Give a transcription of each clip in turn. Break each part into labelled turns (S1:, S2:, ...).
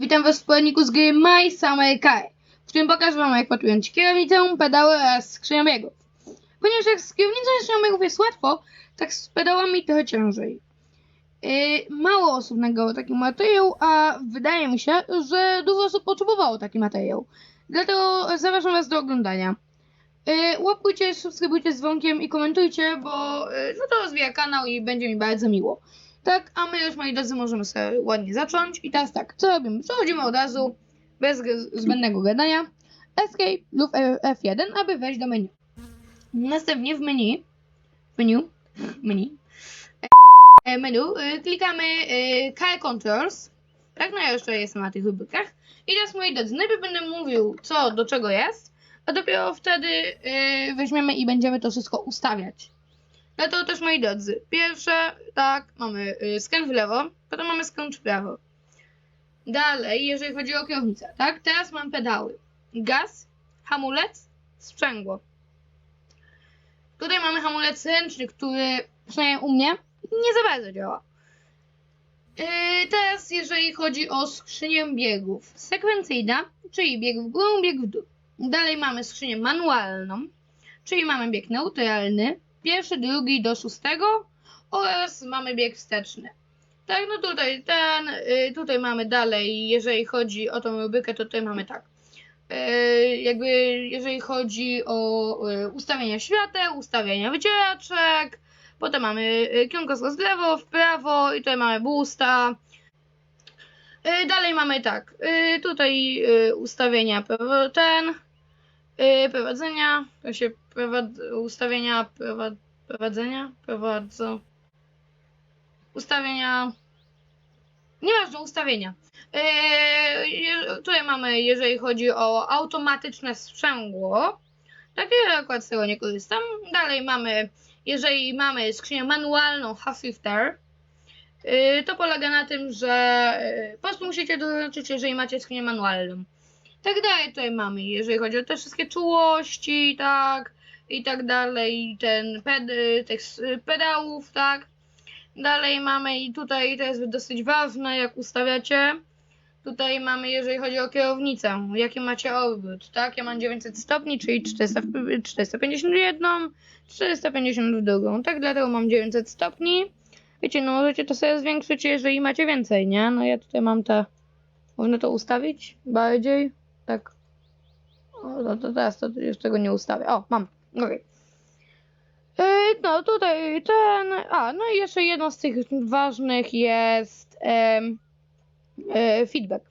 S1: Witam Was w poradniku z gry My Summer Car, w którym pokażę Wam jak podpiąć kierownicę, pedały oraz skrzynię biegów. Ponieważ jak z kierownicą i skrzynią biegów jest łatwo, tak z pedałami trochę ciężej. Yy, mało osób nagrało taki materiał, a wydaje mi się, że dużo osób potrzebowało taki materiał. Dlatego zapraszam Was do oglądania. Yy, łapkujcie, subskrybujcie z dzwonkiem i komentujcie, bo yy, no to rozwija kanał i będzie mi bardzo miło. Tak, a my już, moi drodzy, możemy sobie ładnie zacząć. I teraz tak, co robimy? Przechodzimy od razu, bez zbędnego gadania, Escape lub F- F1, aby wejść do menu. Następnie w menu, menu, menu, e, menu e, klikamy e, Car Controls. Tak, no ja jeszcze jestem na tych wybrykach. I teraz, moi drodzy, najpierw będę mówił, co do czego jest, a dopiero wtedy e, weźmiemy i będziemy to wszystko ustawiać. No to też moi drodzy, pierwsze, tak, mamy y, skręt w lewo, potem mamy skręt w prawo. Dalej, jeżeli chodzi o kierownicę, tak, teraz mam pedały. Gaz, hamulec, sprzęgło. Tutaj mamy hamulec ręczny, który przynajmniej u mnie nie za bardzo działa. Yy, teraz, jeżeli chodzi o skrzynię biegów, sekwencyjna, czyli bieg w górę, bieg w dół. Dalej mamy skrzynię manualną, czyli mamy bieg neutralny, pierwszy, drugi do szóstego oraz mamy bieg wsteczny. Tak, no tutaj ten, y, tutaj mamy dalej, jeżeli chodzi o tą rubrykę, to tutaj mamy tak. Y, jakby jeżeli chodzi o y, ustawienia świateł, ustawienia wycieraczek, potem mamy kierunkowskaz w lewo, w prawo i tutaj mamy boosta. Y, Dalej mamy tak, tutaj ustawienia ten, prowadzenia, to się ustawienia prowad, prowadzenia, prowadzą, ustawienia, nieważne, ustawienia. Yy, tutaj mamy, jeżeli chodzi o automatyczne sprzęgło, takie akurat z tego nie korzystam. Dalej mamy, jeżeli mamy skrzynię manualną Half-Shifter, yy, to polega na tym, że yy, po prostu musicie dołączyć, jeżeli macie skrzynię manualną. Tak dalej tutaj mamy, jeżeli chodzi o te wszystkie czułości, tak, i tak dalej, ten ped, s- pedałów, tak. Dalej mamy i tutaj to jest dosyć ważne, jak ustawiacie. Tutaj mamy, jeżeli chodzi o kierownicę, jaki macie obrót, tak? Ja mam 900 stopni, czyli 400, 451, 452, tak? Dlatego mam 900 stopni. Wiecie, no możecie to sobie zwiększyć, jeżeli macie więcej, nie? No ja tutaj mam te... Można to ustawić bardziej? Tak. O, no to teraz to już tego nie ustawię. O, mam. Okej. Yy, No tutaj ten. A, no i jeszcze jedno z tych ważnych jest em, e, feedback.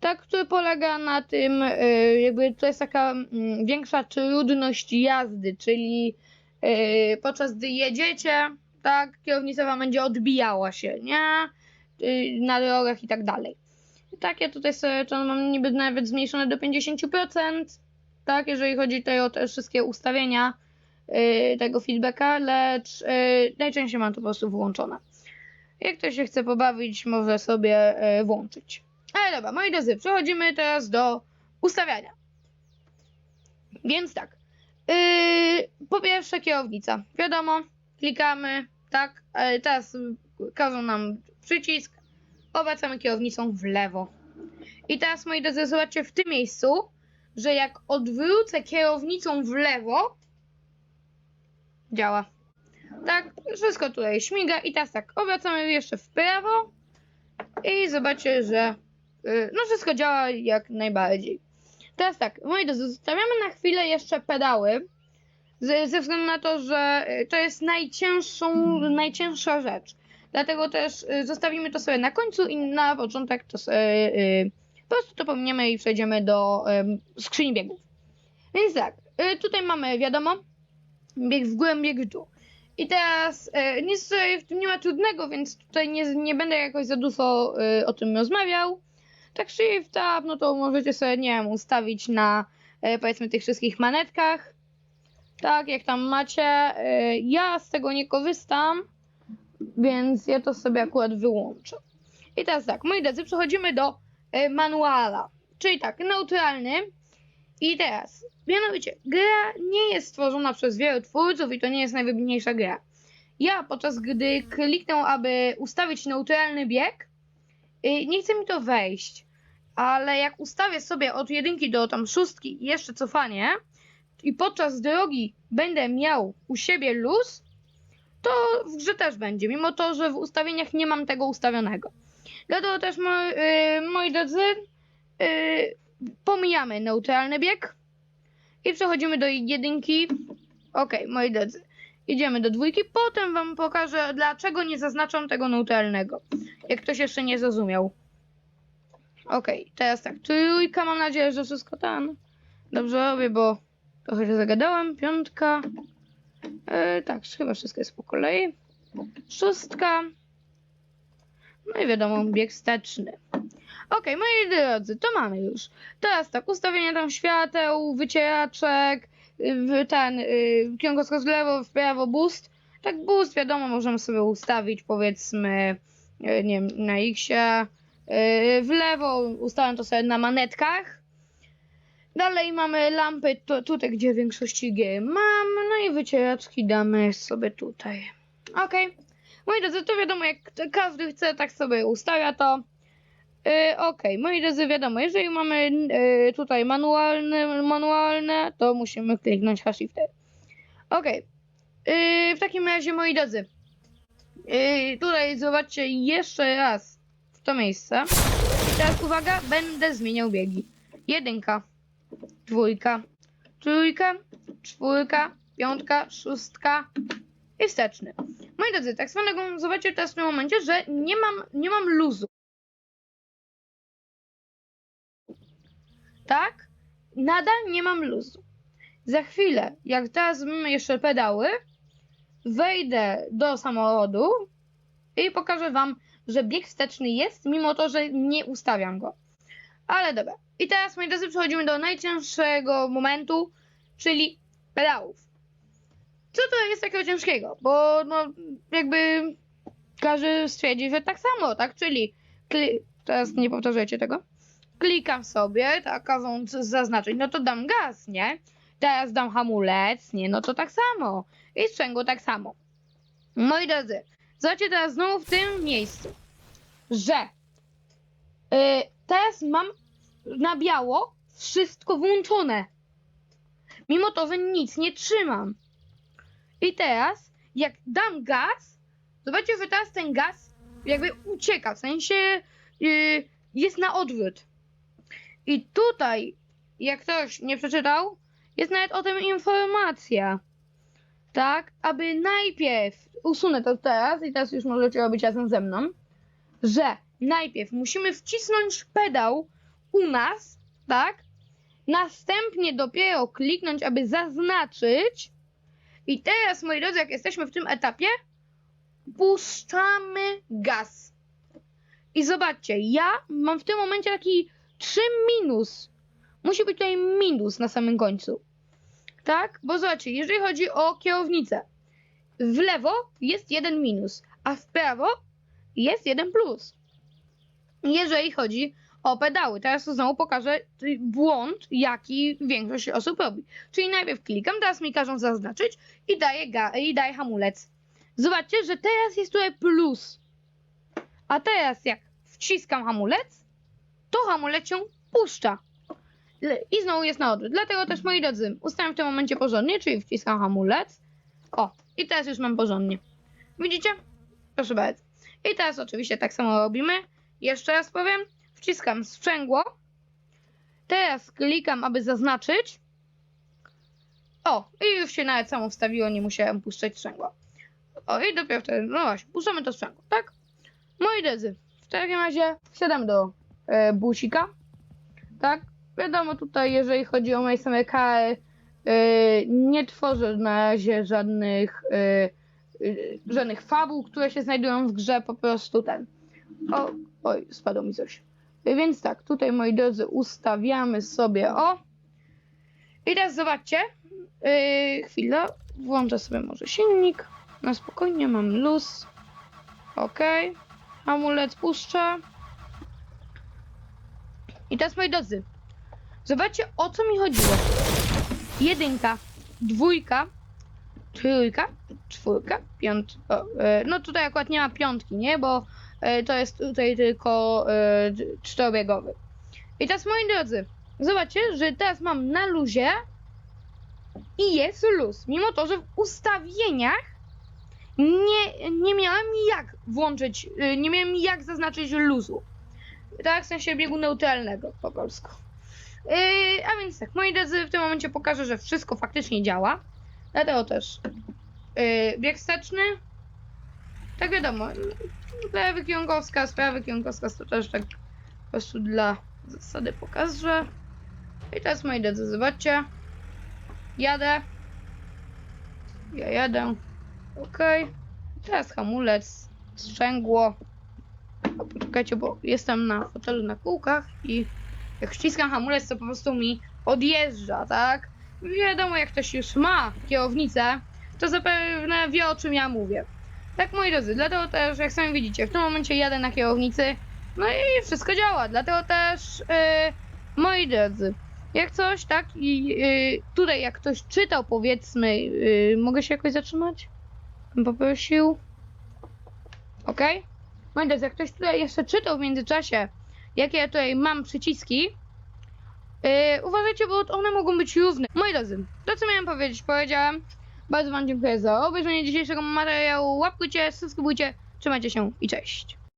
S1: Tak, który polega na tym, e, jakby to jest taka mm, większa trudność jazdy, czyli e, podczas gdy jedziecie, tak, kierownica wam będzie odbijała się, nie? Y, Na drogach i tak dalej. Tak, ja tutaj sobie to mam niby nawet zmniejszone do 50%, tak, jeżeli chodzi tutaj o te wszystkie ustawienia y, tego feedbacka, lecz y, najczęściej mam to po prostu włączone. Jak ktoś się chce pobawić, może sobie y, włączyć. Ale dobra, moi drodzy, przechodzimy teraz do ustawiania. Więc tak. Yy, po pierwsze kierownica. Wiadomo, klikamy, tak. Ale teraz każą nam przycisk. Obracamy kierownicą w lewo. I teraz, moi drodzy, zobaczcie w tym miejscu, że jak odwrócę kierownicą w lewo, działa. Tak, wszystko tutaj śmiga i teraz tak, obracamy jeszcze w prawo i zobaczcie, że y, no wszystko działa jak najbardziej. Teraz tak, moi drodzy, zostawiamy na chwilę jeszcze pedały, ze, ze względu na to, że y, to jest najcięższą, najcięższa rzecz. Dlatego też y, zostawimy to sobie na końcu i na początek to sobie, y, po prostu to pominiemy i przejdziemy do y, skrzyni biegów. Więc tak, y, tutaj mamy, wiadomo, bieg w górę, bieg w dół. I teraz e, nic tutaj w tym nie ma trudnego, więc tutaj nie, nie będę jakoś za dużo e, o tym rozmawiał. Tak shift tab, no to możecie sobie, nie wiem, ustawić na e, powiedzmy tych wszystkich manetkach. Tak, jak tam macie. E, ja z tego nie korzystam, więc ja to sobie akurat wyłączę. I teraz tak, moi drodzy, przechodzimy do manuala. Czyli tak, neutralny. I teraz, mianowicie, gra nie jest stworzona przez wielu twórców i to nie jest najwybitniejsza gra. Ja podczas gdy kliknę, aby ustawić neutralny bieg, y, nie chce mi to wejść. ale jak ustawię sobie od jedynki do tam szóstki jeszcze cofanie i podczas drogi będę miał u siebie luz, to w grze też będzie, mimo to, że w ustawieniach nie mam tego ustawionego. Dlatego też, moi, yy, moi drodzy, yy, pomijamy neutralny bieg i przechodzimy do jedynki. Okej, moi drodzy, idziemy do dwójki, potem wam pokażę, dlaczego nie zaznaczam tego neutralnego, jak ktoś jeszcze nie zrozumiał. Okej, teraz tak, trójka, mam nadzieję, że wszystko tam. Dobrze robię, bo trochę się zagadałem, piątka, e, tak, chyba wszystko jest po kolei, szóstka, no i wiadomo, bieg wsteczny. Okej, moi drodzy, to mamy już. Teraz tak, ustawienie tam świateł, wycieraczek, ten y, kierunkowskaz w lewo, w prawo, boost. Tak, boost wiadomo, możemy sobie ustawić powiedzmy, y, nie wiem, na X-ie. Y, w lewo ustawiam to sobie na manetkach. Dalej mamy lampy to, tutaj, gdzie w większości mam. No i wycieraczki damy sobie tutaj. Okej. Moi drodzy, to wiadomo, jak każdy chce, tak sobie ustawia to. Yy, Okej, moi drodzy, wiadomo, jeżeli mamy yy, tutaj manualne, manualne, to musimy kliknąć H-Shifter. Okej, Yy, w takim razie, moi drodzy, yy, tutaj zobaczcie jeszcze raz w to miejsce. Teraz uwaga, będę zmieniał biegi. Jedynka, dwójka, trójka, czwórka, piątka, szóstka i wsteczny. Moi drodzy, tak zwanego, zobaczcie teraz w tym momencie, że nie mam, nie mam luzu. Tak? Nadal nie mam luzu. Za chwilę, jak teraz mamy jeszcze pedały, wejdę do samochodu i pokażę wam, że bieg wsteczny jest, mimo to, że nie ustawiam go. Ale dobra. I teraz, moi drodzy, przechodzimy do najcięższego momentu, czyli pedałów. Co to jest takiego ciężkiego? Bo no, jakby każdy stwierdzi, że tak samo, tak? Czyli kli- teraz nie powtarzajcie tego. Klikam sobie, tak, każąc zaznaczyć, no to dam gaz, nie? Teraz dam hamulec, nie? No to tak samo. I sprzęgło tak samo. Moi drodzy, zobaczcie teraz znowu w tym miejscu, że yy, teraz mam na biało wszystko włączone. Mimo to, że nic nie trzymam. I teraz, jak dam gaz, zobaczcie, że teraz ten gaz jakby ucieka, w sensie yy, jest na odwrót. I tutaj, jak ktoś nie przeczytał, jest nawet o tym informacja. Tak, aby najpierw, usunę to teraz i teraz już możecie robić razem ze mną, że najpierw musimy wcisnąć pedał u nas, tak? Następnie dopiero kliknąć, aby zaznaczyć. I teraz, moi drodzy, jak jesteśmy w tym etapie, puszczamy gaz. I zobaczcie, ja mam w tym momencie taki 3 minus. Musi być tutaj minus na samym końcu. Tak? Bo zobaczcie, jeżeli chodzi o kierownicę, w lewo jest jeden minus, a w prawo jest jeden plus. Jeżeli chodzi o pedały, teraz to znowu pokażę błąd, jaki większość osób robi. Czyli najpierw klikam, teraz mi każą zaznaczyć i daję, i daję hamulec. Zobaczcie, że teraz jest tutaj plus. A teraz jak wciskam hamulec, to hamulec się puszcza. I znowu jest na odwrót. Dlatego też, moi drodzy, ustawiam w tym momencie porządnie, czyli wciskam hamulec. O, i teraz już mam porządnie. Widzicie? Proszę bardzo. I teraz oczywiście tak samo robimy. Jeszcze raz powiem. Wciskam sprzęgło. Teraz klikam, aby zaznaczyć. O, i już się nawet samo wstawiło, nie musiałem puszczać sprzęgła. O, i dopiero wtedy, no właśnie, puszczamy to sprzęgło, tak? Moi drodzy, w takim razie wsiadam do e, busika, tak? Wiadomo, tutaj jeżeli chodzi o Mason KR, e, nie tworzę na razie żadnych, e, e, żadnych fabuł, które się znajdują w grze, po prostu ten. O, oj, spadło mi coś. Więc tak, tutaj moi drodzy ustawiamy sobie o. I teraz zobaczcie. Yy, chwila, włączę sobie może silnik. Na spokojnie, mam luz. Ok. Hamulec puszczę. I teraz moi drodzy. Zobaczcie o co mi chodziło. Jedynka, dwójka, trójka, czwórka, piąt. O, e, no tutaj akurat nie ma piątki, nie? Bo to jest tutaj tylko e, czterobiegowy. I teraz, moi drodzy, zobaczcie, że teraz mam na luzie i jest luz. Mimo to, że w ustawieniach nie, nie miałem jak włączyć, y, nie miałem jak zaznaczyć luzu. Tak, w sensie biegu neutralnego po polsku. Yy, a więc tak, moi drodzy, w tym momencie pokażę, że wszystko faktycznie działa. Dlatego też yy, bieg wsteczny. Tak wiadomo, lewy kierunkowskaz, prawy kierunkowskaz to też tak po prostu dla zasady pokażę. I teraz moi drodzy, zobaczcie. Jadę. Ja jadę. Ok. Teraz hamulec, sprzęgło. A poczekajcie, bo jestem na fotelu na kółkach i jak ściskam hamulec, to po prostu mi odjeżdża, tak? Wiadomo, jak ktoś już ma kierownicę, to zapewne wie, o czym ja mówię. Tak, moi drodzy, dlatego też, jak sami widzicie, w tym momencie jadę na kierownicy, no i wszystko działa, dlatego też, yy, moi drodzy, jak coś, tak, i yy, tutaj jak ktoś czytał, powiedzmy, yy, mogę się jakoś zatrzymać? Poprosił. Okej? Moi drodzy, jak ktoś tutaj jeszcze czytał w międzyczasie, jakie ja tutaj mam przyciski, yy, uważajcie, bo one mogą być różne. Moi drodzy, to co miałem powiedzieć, powiedziałem. Bardzo Wam dziękuję za obejrzenie dzisiejszego materiału. Łapkujcie, subskrybujcie, trzymajcie się i cześć.